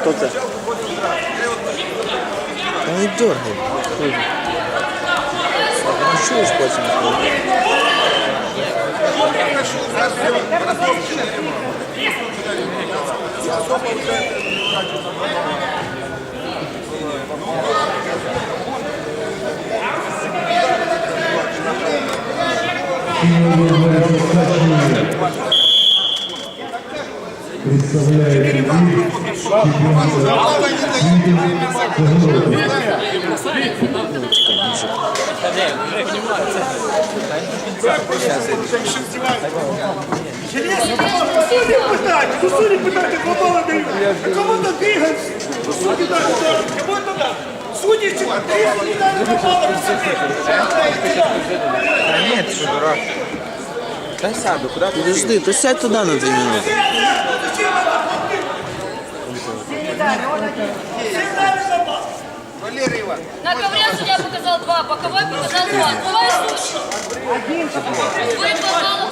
Хто це? Та не дергай. Ну чуєш потім? представляет Львив, представляє Сусуди питати, попала дають. Кому то бігать? Сусуди кого-то, дати. Судячи, трішки попала Та ні, ти що дурак. Та сяду, куди ти? Сядь туда на дві минути. На ковре судья показал два, боковой показал два. Открывай слушай. Вы показал.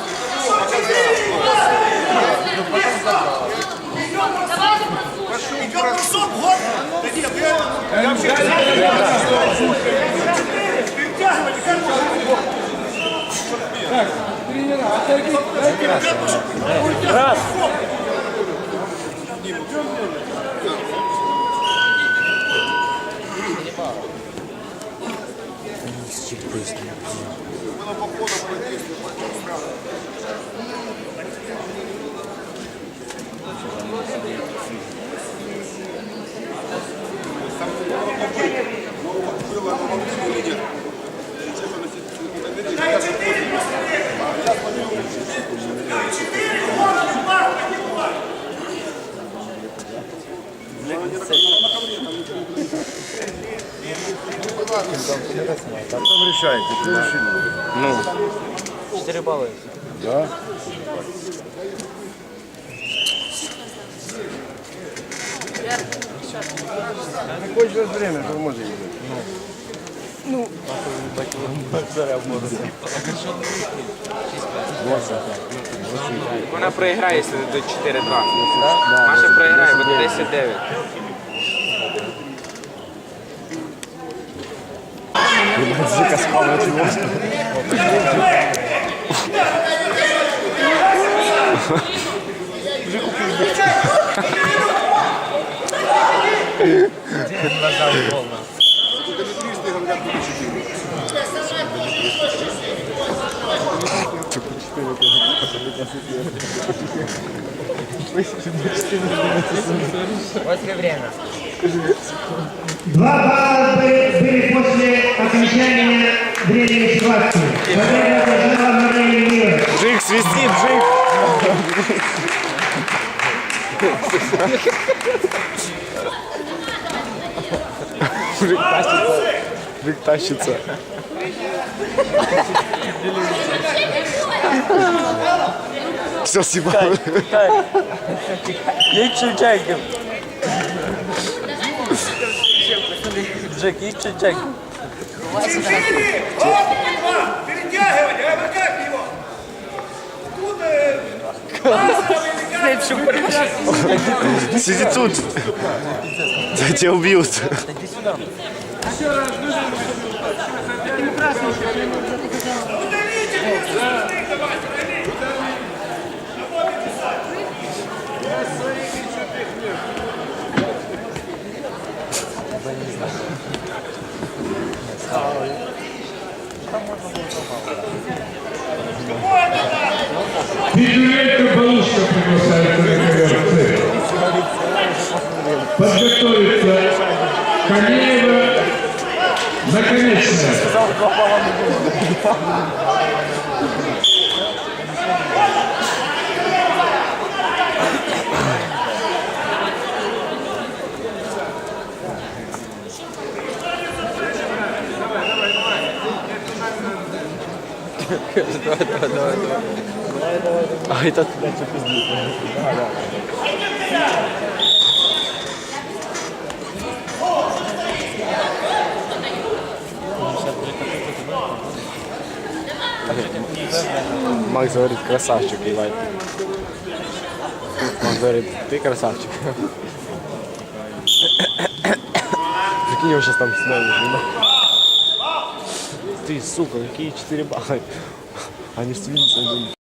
Давайте прослушаем. Я бросок, год. 12 песни. Было Потом решаете, кто решил. Ну. Четыре балла есть. Да. Не время, что можно идти. Ну. Вона проіграє, якщо дадуть 4-2. Маша проіграє, буде 10-9. Два балла были, были после окончания времени схватки. Победа одержала Мария Мира. Джик, свисти, Джик. Джик тащится. Джик тащится. Все, съебал. Їдь чеків. Джек, чеків. Четыре! Опа! Перетягивайте, а вы как его? Тут, э, Сиди тут. Да тебя убьют. Федюлька Балушка приглашается на ковер Подготовиться. Конеева Наконечная. А этот, блядь, что пиздит. Макс говорит, красавчик, ебать. Макс говорит, ты красавчик. Прикинь, его сейчас там сняли. Ты, сука, какие 4 балла? Они с Винсом